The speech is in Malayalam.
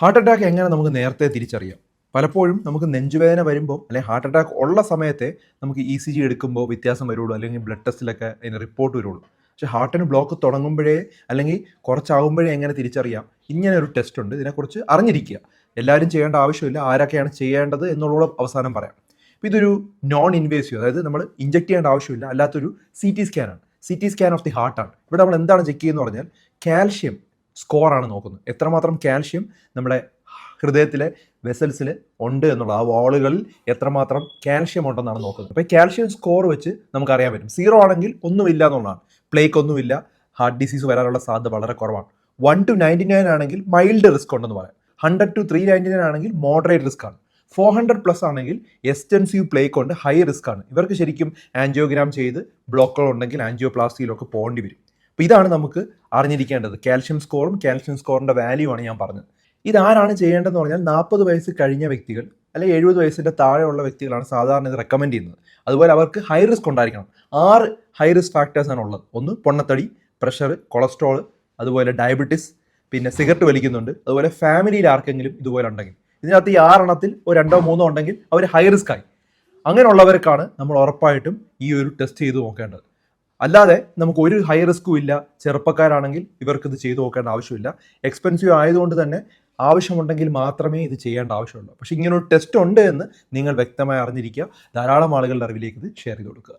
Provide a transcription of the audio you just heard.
ഹാർട്ട് അറ്റാക്ക് എങ്ങനെ നമുക്ക് നേരത്തെ തിരിച്ചറിയാം? പലപ്പോഴും നമുക്ക് നെഞ്ചുവേദന വരുമ്പോൾ അല്ലെങ്കിൽ ഹാർട്ട് അറ്റാക്ക് ഉള്ള സമയത്തെ നമുക്ക് ഇ സി ജി എടുക്കുമ്പോൾ വ്യത്യാസം വരുള്ളൂ അല്ലെങ്കിൽ ബ്ലഡ് ടെസ്റ്റിലൊക്കെ അതിന് റിപ്പോർട്ട് വരുള്ളൂ. പക്ഷേ ഹാർട്ടിന് ബ്ലോക്ക് തുടങ്ങുമ്പോഴേ അല്ലെങ്കിൽ കുറച്ചാകുമ്പോഴേ എങ്ങനെ തിരിച്ചറിയാം? ഇങ്ങനെ ഒരു ടെസ്റ്റ് ഉണ്ട്. ഇതിനെക്കുറിച്ച് അറിഞ്ഞിരിക്കുക. എല്ലാവരും ചെയ്യേണ്ട ആവശ്യമില്ല. ആരൊക്കെയാണ് ചെയ്യേണ്ടത് എന്നുള്ള അവസാനം പറയാം. അപ്പോൾ ഇതൊരു നോൺ ഇൻവേസീവ് അതായത് നമ്മൾ ഇഞ്ചെക്ട് ചെയ്യേണ്ട ആവശ്യമില്ല. അല്ലാത്തൊരു C T സ്കാനാണ് C T scan of the ഹാർട്ടാണ് ഇവിടെ നമ്മൾ എന്താണ് ചെക്ക് ചെയ്യുന്നത് പറഞ്ഞാൽ കാൽഷ്യം സ്കോറാണ് നോക്കുന്നത്. എത്രമാത്രം കാൽഷ്യം നമ്മുടെ ഹൃദയത്തിലെ വെസൽസിൽ ഉണ്ട് എന്നുള്ള ആ വാളുകളിൽ എത്രമാത്രം കാൽഷ്യം ഉണ്ടെന്നാണ് നോക്കുന്നത്. അപ്പോൾ കാൽഷ്യം സ്കോർ വെച്ച് നമുക്കറിയാൻ പറ്റും. സീറോ ആണെങ്കിൽ ഒന്നുമില്ല എന്നുള്ളതാണ്. പ്ലേക്ക് ഒന്നുമില്ല. ഹാർട്ട് ഡിസീസ് വരാനുള്ള സാധ്യത വളരെ കുറവാണ്. വൺ ടു നയന്റി നയൻ ആണെങ്കിൽ മൈൽഡ് റിസ്ക് ഉണ്ടെന്ന് പറയാം. Hundred to three ninety nine ആണെങ്കിൽ മോഡറേറ്റ് റിസ്ക് ആണ്. ഫോർ ഹൺഡ്രഡ് പ്ലസ് ആണെങ്കിൽ എക്സ്റ്റൻസീവ് പ്ലേക്ക് കൊണ്ട് ഹൈ റിസ്ക് ആണ്. ഇവർക്ക് ശരിക്കും ആൻജിയോഗ്രാം ചെയ്ത് ബ്ലോക്കുകൾ ഉണ്ടെങ്കിൽ ആൻജിയോപ്ലാസ്റ്റിയിലൊക്കെ പോകേണ്ടി വരും. അപ്പോൾ ഇതാണ് നമുക്ക് അറിഞ്ഞിരിക്കേണ്ടത്. കാൽഷ്യം സ്കോറും കാൽഷ്യം സ്കോറിന്റെ വാല്യൂ ആണ് ഞാൻ പറഞ്ഞത്. ഇതാരാണ് ചെയ്യേണ്ടതെന്ന് പറഞ്ഞാൽ നാൽപ്പത് വയസ്സ് കഴിഞ്ഞ വ്യക്തികൾ അല്ലെങ്കിൽ എഴുപത് വയസ്സിന്റെ താഴെയുള്ള വ്യക്തികളാണ് സാധാരണ ഇത് റെക്കമെൻഡ് ചെയ്യുന്നത്. അതുപോലെ അവർക്ക് ഹൈ റിസ്ക് ഉണ്ടായിരിക്കണം. ആറ് ഹൈ റിസ്ക് ഫാക്ടേഴ്സാണ് ഉള്ളത്. ഒന്ന് പൊണ്ണത്തടി പ്രഷർ കൊളസ്ട്രോൾ അതുപോലെ ഡയബറ്റിസ് പിന്നെ സിഗരറ്റ് വലിക്കുന്നുണ്ട്. അതുപോലെ ഫാമിലിയിൽ ആർക്കെങ്കിലും ഇതുപോലെ ഉണ്ടെങ്കിൽ. ഇതിനകത്ത് ഈ ആറെണ്ണത്തിൽ ഒരു രണ്ടോ മൂന്നോ ഉണ്ടെങ്കിൽ അവർ ഹൈ റിസ്ക് ആയി. അങ്ങനെയുള്ളവർക്കാണ് നമ്മൾ ഉറപ്പായിട്ടും ഈ ഒരു ടെസ്റ്റ് ചെയ്ത് നോക്കേണ്ടത്. അല്ലാതെ നമുക്ക് ഒരു ഹൈ റിസ്ക്കും ഇല്ല. ചെറുപ്പക്കാരാണെങ്കിൽ ഇവർക്കിത് ചെയ്തു നോക്കേണ്ട ആവശ്യമില്ല. എക്സ്പെൻസീവ് ആയതുകൊണ്ട് തന്നെ ആവശ്യമുണ്ടെങ്കിൽ മാത്രമേ ഇത് ചെയ്യേണ്ട ആവശ്യമുള്ളൂ. പക്ഷേ ഇങ്ങനൊരു ടെസ്റ്റ് ഉണ്ട് എന്ന് നിങ്ങൾ വ്യക്തമായി അറിഞ്ഞിരിക്കുക. ധാരാളം ആളുകളുടെ അറിവിലേക്ക് ഇത് ഷെയർ ചെയ്ത് കൊടുക്കുക.